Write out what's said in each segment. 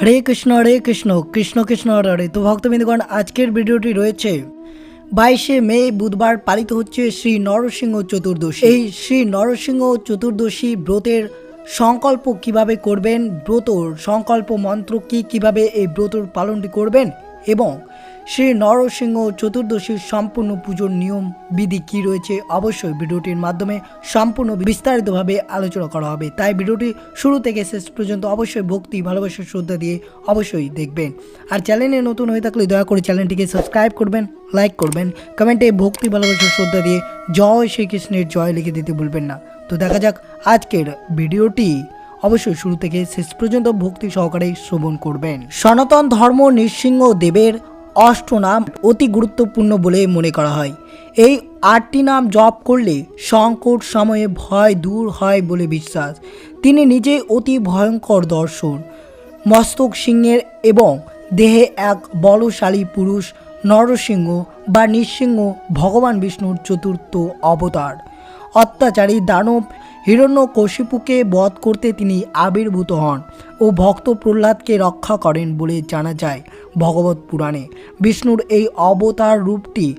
হরে কৃষ্ণ হরে কৃষ্ণ কৃষ্ণ কৃষ্ণ, হরে তো ভক্তবৃন্দগণ, আজকের ভিডিওটি রয়েছে বাইশে মে, বুধবার পালিত হচ্ছে শ্রী নরসিংহ চতুর্দশী। এই শ্রী নরসিংহ চতুর্দশী ব্রতের সংকল্প কীভাবে করবেন? ব্রতর সংকল্প মন্ত্র কি কীভাবে এই ব্রতর পালনটি করবেন? এবং শ্রী নরসিংহ চতুর্দশীর সম্পূর্ণ পুজোর নিয়ম, বিধি কি রয়েছে অবশ্যই ভিডিওটির মাধ্যমে সম্পূর্ণ বিস্তারিতভাবে আলোচনা করা হবে। তাই ভিডিওটি শুরু থেকে শেষ পর্যন্ত অবশ্যই ভক্তি, ভালোবাসা, শ্রদ্ধা দিয়ে অবশ্যই দেখবেন। আর চ্যানেলে নতুন হয়ে থাকলে দয়া করে চ্যানেলটিকে সাবস্ক্রাইব করবেন, লাইক করবেন, কমেন্টে ভক্তি, ভালোবাসা, শ্রদ্ধা দিয়ে জয় শ্রীকৃষ্ণের জয় লিখে দিতে ভুলবেন না। তো দেখা যাক আজকের ভিডিওটি অবশ্যই শুরু থেকে শেষ পর্যন্ত ভক্তি সহকারে শ্রবণ করবেন। সনাতন ধর্ম নৃসিংহ দেবের অষ্টনাম অতি গুরুত্বপূর্ণ বলে মনে করা হয়। এই আটটি নাম জপ করলে সংকট সময়ে ভয় দূর হয় বলে বিশ্বাস। তিনি নিজে অতি ভয়ঙ্কর দর্শন, মস্তক সিংহের এবং দেহে এক বলশালী পুরুষ, নরসিংহ বা নৃসিংহ ভগবান বিষ্ণুর চতুর্থ অবতার। অত্যাচারী দানব হিরণ্যকশিপুকে বধ করতে তিনি আবির্ভূত হন ও ভক্ত প্রহ্লাদকে রক্ষা করেন বলে জানা যায় ভগবত পুরাণে। বিষ্ণুর এই অবতার রূপটি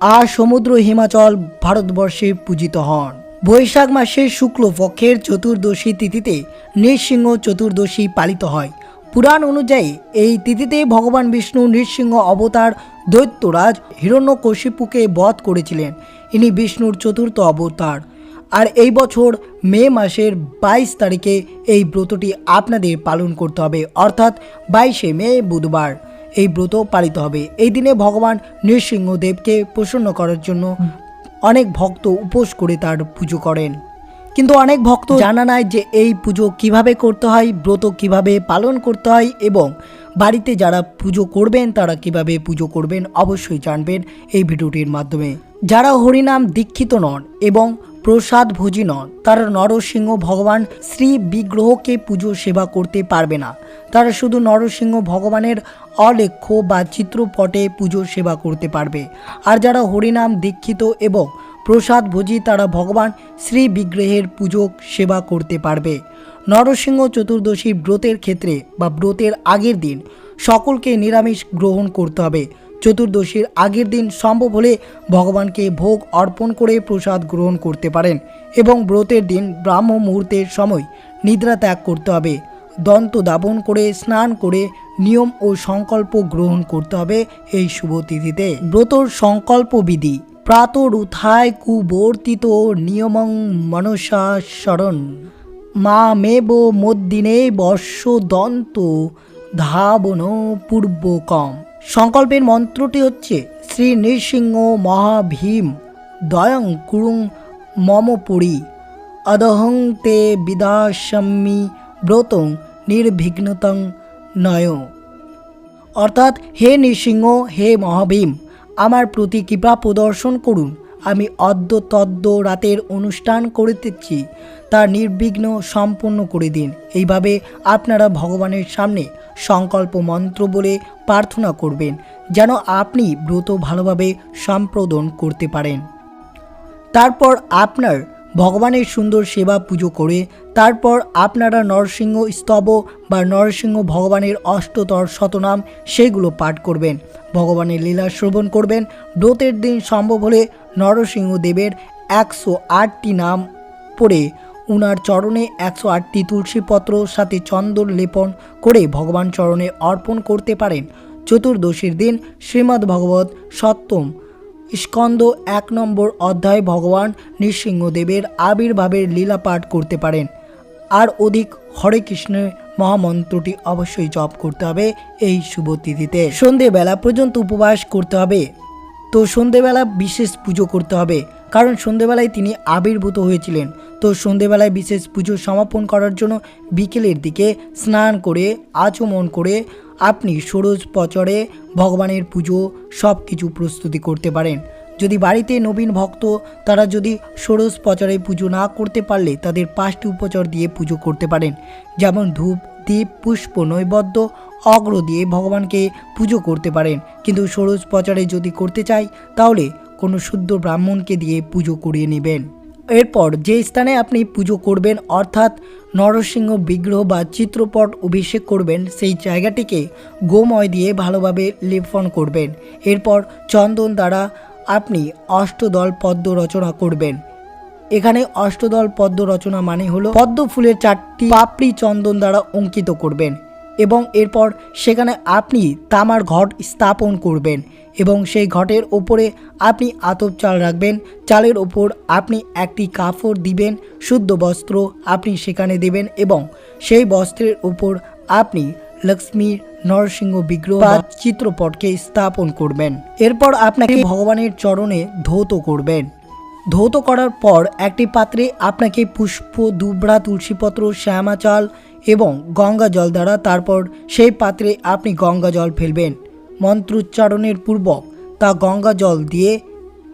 আর সমুদ্র হিমাচল ভারতবর্ষে পূজিত হন। বৈশাখ মাসের শুক্লপক্ষের চতুর্দশী তিথিতে নৃসিংহ চতুর্দশী পালিত হয়। পুরাণ অনুযায়ী এই তিথিতে ভগবান বিষ্ণু নৃসিংহ অবতার দৈত্যরাজ হিরণ্যকশিপুকে বধ করেছিলেন। ইনি বিষ্ণুর চতুর্থ অবতার। আর এই বছর মে মাসের বাইশ তারিখে এই ব্রতটি আপনাদের পালন করতে হবে। অর্থাৎ বাইশে মে বুধবার এই ব্রত পালিত হবে। এই দিনে ভগবান নৃসিংহদেবকে প্রসন্ন করার জন্য অনেক ভক্ত উপোস করে তার পুজো করেন। কিন্তু অনেক ভক্ত জানা নাই যে এই পুজো কীভাবে করতে হয়, ব্রত কীভাবে পালন করতে হয় এবং বাড়িতে যারা পুজো করবেন, তারা কীভাবে পুজো করবেন অবশ্যই জানবেন এই ভিডিওটির মাধ্যমে। যারা হরিনাম দীক্ষিত নন এবং প্রসাদ ভোজি নন। তারা নরসিংহ ভগবান শ্রী বিগ্রহকে পুজো সেবা করতে পারবে না। তারা শুধু নরসিংহ ভগবানের অলেখ্য বা চিত্রপটে পুজো সেবা করতে পারবে। আর যারা হরিনাম দীক্ষিত এবং প্রসাদ ভোজি, তারা ভগবান শ্রী বিগ্রহের পুজো সেবা করতে পারবে। নরসিংহ চতুর্দশী ব্রতের ক্ষেত্রে বা ব্রতের আগের দিন সকলকে নিরামিষ গ্রহণ করতে হবে। চতুর্দশীর আগের দিন সম্ভব হলে ভগবানকে ভোগ অর্পণ করে প্রসাদ গ্রহণ করতে পারেন এবং ব্রতের দিন ব্রাহ্ম মুহূর্তের সময় নিদ্রা ত্যাগ করতে হবে। দন্ত দাবন করে, স্নান করে নিয়ম ও সংকল্প গ্রহণ করতে হবে এই শুভ তিথিতে। ব্রতর সংকল্প বিধি প্রাতরুথায় কুবর্তিত নিয়মং মনসা শরণ। মা মেব মদ্দিনে বর্ষ দন্ত ধাবন পূর্বকম। সংকল্পের মন্ত্রটি হচ্ছে শ্রী নৃসিংহ মহাভীম দয়ং কুরুং মম পুরী অদহং তে বিদাসাম্মি ব্রতং নির্বিঘ্নতং নয়। অর্থাৎ হে নৃসিংহ, হে মহাভীম, আমার প্রতি কৃপা প্রদর্শন করুন। আমি অদ্য তদ্য রাতের অনুষ্ঠান করিতেছি, তা নির্বিঘ্ন সম্পন্ন করে দিন। এইভাবে আপনারা ভগবানের সামনে সংকল্প মন্ত্র বলে প্রার্থনা করবেন, যেন আপনি ব্রত ভালোভাবে সম্পাদন করতে পারেন। তারপর আপনার ভগবানের সুন্দর সেবা পুজো করে, তারপর আপনারা নরসিংহ স্তব বা নরসিংহ ভগবানের অষ্টতর শতনাম সেগুলো পাঠ করবেন। ভগবানের লীলা শ্রবণ করবেন। ব্রতের দিন সম্ভব হলে নরসিংহ দেবের একশো আটটি নাম পড়ে উনার চরণে একশো আটটি তুলসীপত্র, সাথে চন্দন লেপন করে ভগবান চরণে অর্পণ করতে পারেন। চতুর্দশীর দিন শ্রীমদ্ ভগবত সপ্তম স্কন্দ এক নম্বর অধ্যায় ভগবান নৃসিংহদেবের আবির্ভাবের লীলা পাঠ করতে পারেন। আর অধিক হরে কৃষ্ণের মহামন্ত্রটি অবশ্যই জপ করতে হবে এই শুভ তিথিতে। সন্ধেবেলা পর্যন্ত উপবাস করতে হবে। তো সন্ধেবেলা বিশেষ পুজো করতে হবে। কারণ সন্ধেবেলায় তিনি আবির্ভূত হয়েছিলেন। তো সন্ধেবেলায় বিশেষ পুজো সমাপন করার জন্য বিকেলের দিকে স্নান করে, আচমন করে আপনি ষোড়শ পচরে ভগবানের পুজো সব কিছু প্রস্তুতি করতে পারেন। যদি বাড়িতে নবীন ভক্ত, তারা যদি ষোড়শ পচরে পুজো না করতে পারলে তাদের পাঁচটি উপচর দিয়ে পুজো করতে পারেন। যেমন ধূপ, দীপ, পুষ্প, নৈবদ্য অগ্র দিয়ে ভগবানকে পুজো করতে পারেন। কিন্তু ষোড়শ পচারে যদি করতে চাই তাহলে কোনো শুদ্ধ ব্রাহ্মণকে দিয়ে পুজো করিয়ে নেবেন। এরপর যে স্থানে আপনি পুজো করবেন, অর্থাৎ নরসিংহ বিগ্রহ বা চিত্রপট অভিষেক করবেন, সেই জায়গাটিকে গোময় দিয়ে ভালোভাবে লেপন করবেন। এরপর চন্দন দ্বারা আপনি অষ্টদল পদ্ম রচনা করবেন। এখানে অষ্টদল পদ্ম রচনা মানে হলো পদ্ম ফুলের চারটি পাপড়ি চন্দন দ্বারা অঙ্কিত করবেন। এবং এরপর সেখানে আপনি তামার ঘট স্থাপন করবেন এবং সেই ঘটের ওপরে আপনি আতপ চাল রাখবেন। চালের ওপর আপনি একটি কাপড় দিবেন, শুদ্ধ বস্ত্র আপনি সেখানে দেবেন এবং সেই বস্ত্রের উপর আপনি লক্ষ্মীর নরসিংহ বিগ্রহ বা চিত্রপটকে স্থাপন করবেন। এরপর আপনাকে ভগবানের চরণে ধৌত করবেন। ধৌত করার পর একটি পাত্রে আপনাকে পুষ্প, দুবড়া, তুলসীপত্র শ্যামা চাল এবং গঙ্গা জল দ্বারা তারপর সেই পাত্রে আপনি গঙ্গা জল ফেলবেন। মন্ত্রোচ্চারণের পূর্বক তা গঙ্গা জল দিয়ে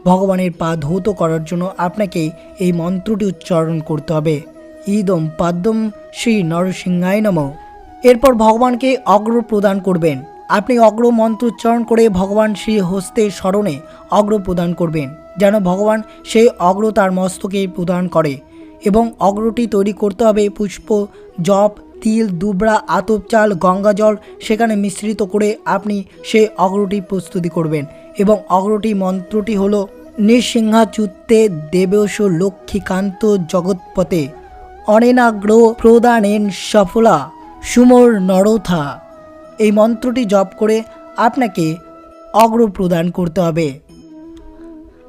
ভগবানের পা ধৌত করার জন্য আপনাকে এই মন্ত্রটি উচ্চারণ করতে হবে। ইদম পাদ্যম শ্রী নরসিংহায় নম। এরপর ভগবানকে অগ্র প্রদান করবেন। আপনি অগ্র মন্ত্র উচ্চারণ করে ভগবান শ্রী হস্তে স্মরণে অগ্র প্রদান করবেন, যেন ভগবান সেই অগ্র তার মস্তকে প্রদান করে। এবং অগ্রটি তৈরি করতে হবে পুষ্প, জপ, তিল, দুবড়া, আতপ চাল, গঙ্গা জল সেখানে মিশ্রিত করে আপনি সেই অগ্রটি প্রস্তুতি করবেন। এবং অগ্রটি মন্ত্রটি হলো নৃসিংহাচ্যুতে দেবেশ লক্ষ্মীকান্ত জগৎপথে অনেনাগ্র প্রদানেন সফলা, সুমর নরথা। এই মন্ত্রটি জপ করে আপনাকে অগ্র প্রদান করতে হবে।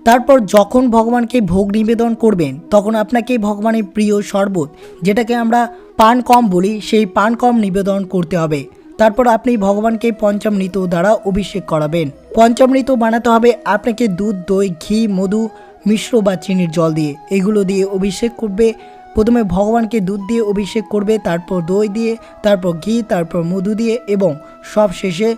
তারপর যখন ভগবানকে ভোগ নিবেদন করবেন, তখন আপনাকে ভগবানের প্রিয় শরবত, যেটাকে আমরা পান কম বলি, সেই পান কম নিবেদন করতে হবে। তারপর আপনি ভগবানকে পঞ্চামৃত দ্বারা অভিষেক করাবেন। পঞ্চামৃত বানাতে হবে আপনাকে দুধ, দই, ঘি, মধু, মিশ্র বা চিনির জল দিয়ে। এগুলো দিয়ে অভিষেক করবে। প্রথমে ভগবানকে দুধ দিয়ে অভিষেক করবে, তারপর দই দিয়ে, তারপর ঘি, তারপর মধু দিয়ে এবং সব শেষে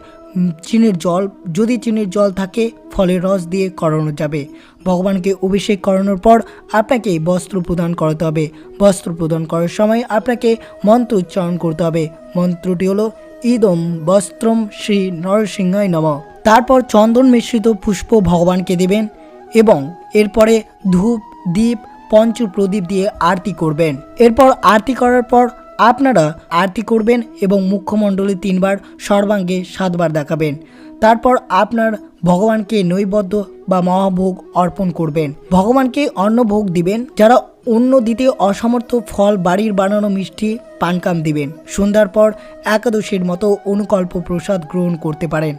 চিনির জল, যদি চিনির জল থাকে, ফলের রস দিয়ে করানো যাবে। ভগবানকে অভিষেক করানোর পর আপনাকে বস্ত্র প্রদান করাতে হবে। বস্ত্র প্রদান করার সময় আপনাকে মন্ত্র উচ্চারণ করতে হবে। মন্ত্রটি হলো, ইদম বস্ত্রম শ্রী নরসিংহায় নম। তারপর চন্দন মিশ্রিত পুষ্প ভগবানকে দেবেন এবং এরপরে ধূপ দ্বীপ পঞ্চ প্রদীপ দিয়ে আরতি করবেন। এরপর আরতি করার পর আপনারা আরতি করবেন এবং মুখ্যমণ্ডলী তিনবার, সর্বাঙ্গে সাতবার দেখাবেন। তারপর আপনার ভগবানকে নৈবদ্য বা মহাভোগ অর্পণ করবেন। ভগবানকে অন্নভোগ দিবেন, যারা অন্য দিতে অসমর্থ ফল, বাড়ির বানানো মিষ্টি, পানকাম দিবেন। সন্ধ্যার পর একাদশীর মতো অনুকল্প প্রসাদ গ্রহণ করতে পারেন।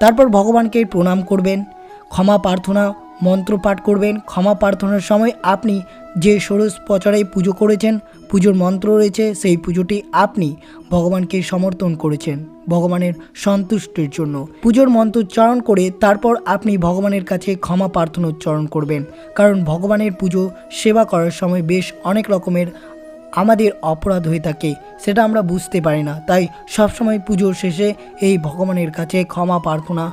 তারপর ভগবানকে প্রণাম করবেন, ক্ষমা প্রার্থনা মন্ত্র পাঠ করবেন। ক্ষমা প্রার্থনার সময় আপনি যে ষোড়শ পচরায় পুজো করেছেন পুজোর মন্ত্র রয়েছে, সেই পুজোটি আপনি ভগবানকে সমর্থন করেছেন, ভগবানের সন্তুষ্টির জন্য। পুজোর মন্ত্র উচ্চারণ করে তারপর আপনি ভগবানের কাছে ক্ষমা প্রার্থনা উচ্চারণ করবেন। কারণ ভগবানের পুজো সেবা করার সময় বেশ অনেক রকমের আমাদের অপরাধ হয়ে থাকে, সেটা আমরা বুঝতে পারি না। তাই সবসময় পুজোর শেষে এই ভগবানের কাছে ক্ষমা প্রার্থনা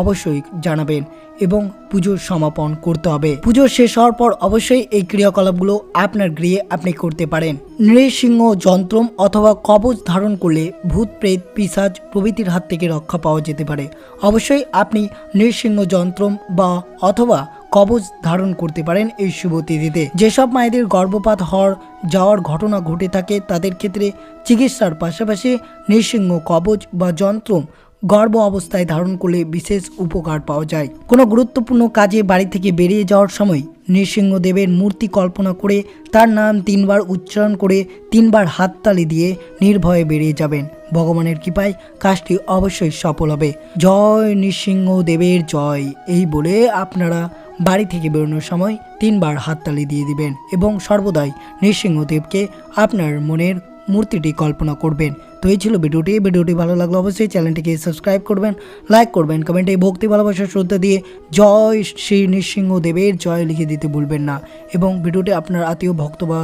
অবশ্যই জানাবেন এবং পুজোর সমাপন করতে হবে। পুজো শেষ হওয়ার পর অবশ্যই এই ক্রিয়াকলাপগুলো আপনার গৃহে আপনি করতে পারেন। নৃসিংহ যন্ত্রম অথবা কবচ ধারণ করলে ভূত, প্রেত পিসাজ প্রভৃতির হাত থেকে রক্ষা পাওয়া যেতে পারে। অবশ্যই আপনি নৃসিংহ যন্ত্রম বা অথবা কবচ ধারণ করতে পারেন এই শুভ তিথিতে। যেসব মায়েদের গর্ভপাত হওয়ার, যাওয়ার ঘটনা ঘটে থাকে, তাদের ক্ষেত্রে চিকিৎসার পাশাপাশি নৃসিংহ কবচ বা যন্ত্রম গর্ভ অবস্থায় ধারণ করলে বিশেষ উপকার পাওয়া যায়। কোনো গুরুত্বপূর্ণ কাজে বাড়ি থেকে বেরিয়ে যাওয়ার সময় নৃসিংহদেবের মূর্তি কল্পনা করে তার নাম তিনবার উচ্চারণ করে তিনবার হাততালি দিয়ে নির্ভয়ে বেরিয়ে যাবেন। ভগবানের কৃপায় কাজটি অবশ্যই সফল হবে। জয় নৃসিংহদেবের জয়। এই বলে আপনারা বাড়ি থেকে বেরোনোর সময় তিনবার হাততালি দিয়ে দিবেন এবং সর্বদাই নৃসিংহদেবকে আপনার মনের মূর্তিটি কল্পনা করবেন। তো এই ছিল ভিডিওটি। ভিডিওটি ভালো লাগলে অবশ্যই চ্যানেলটিকে সাবস্ক্রাইব করবেন, লাইক করবেন, কমেন্টে ভক্তি, ভালোবাসা, শ্রদ্ধা দিয়ে জয় শ্রী নৃসিংহদেবের জয় লিখে দিতে ভুলবেন না। এবং ভিডিওটি আপনার আত্মীয়, ভক্ত বা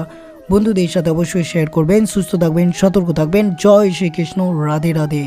বন্ধুদের সাথে অবশ্যই শেয়ার করবেন। সুস্থ থাকবেন, সতর্ক থাকবেন। জয় শ্রীকৃষ্ণ। রাধে রাধে।